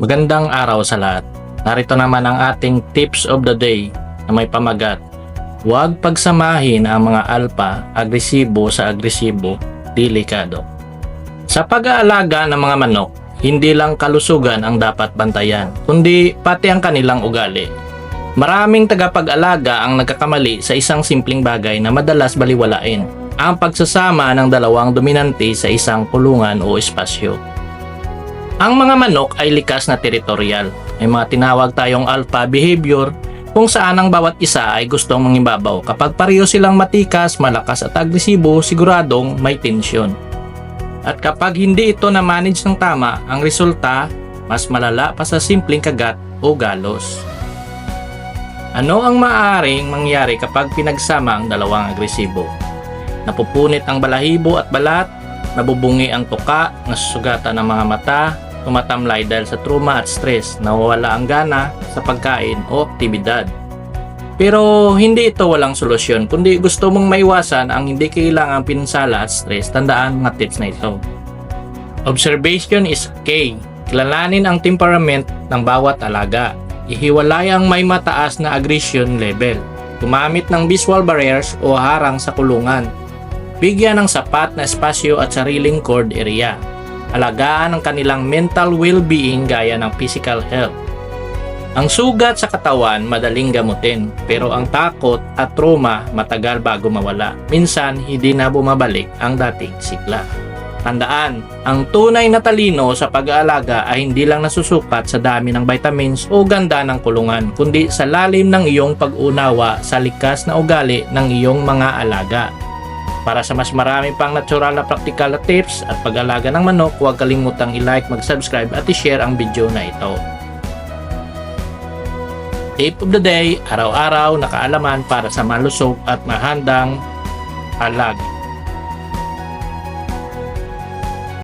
Magandang araw sa lahat. Narito naman ang ating tips of the day na may pamagat. Huwag pagsamahin ang mga alpa, agresibo sa agresibo, delikado. Sa pag-aalaga ng mga manok, hindi lang kalusugan ang dapat bantayan, kundi pati ang kanilang ugali. Maraming tagapag-alaga ang nagkakamali sa isang simpleng bagay na madalas baliwalain, ang pagsasama ng dalawang dominante sa isang kulungan o espasyo. Ang mga manok ay likas na teritorial. May mga tinawag tayong alpha behavior kung saan ang bawat isa ay gustong mangibabaw. Kapag pareho silang matikas, malakas at agresibo, siguradong may tensyon. At kapag hindi ito na-manage ng tama, ang resulta, mas malala pa sa simpleng kagat o galos. Ano ang maaaring mangyari kapag pinagsama ang dalawang agresibo? Napupunit ang balahibo at balat, nabubungi ang tuka, nasusugatan ang mga mata, tumatamlay dahil sa trauma at stress, nawawala ang gana sa pagkain o aktibidad. Pero hindi ito walang solusyon, kundi gusto mong maiwasan ang hindi kailangang pinsala at stress, tandaan mga tips na ito. Observation is key. Kilalanin ang temperament ng bawat alaga. Ihiwalay ang may mataas na aggression level. Gumamit ng visual barriers o harang sa kulungan. Bigyan ng sapat na espasyo at sariling cord area alagaan ang kanilang mental well-being gaya ng physical health. Ang sugat sa katawan madaling gamutin, pero ang takot at trauma matagal bago mawala. Minsan, hindi na bumabalik ang dating sigla. Tandaan, ang tunay na talino sa pag-aalaga ay hindi lang nasusukat sa dami ng vitamins o ganda ng kulungan, kundi sa lalim ng iyong pag-unawa sa likas na ugali ng iyong mga alaga. Para sa mas marami pang natural na praktikal na tips at pag-alaga ng manok, huwag kalimutang i-like, mag-subscribe at i-share ang video na ito. Tip of the day, araw-araw nakaalaman para sa malusog at mahandang alag.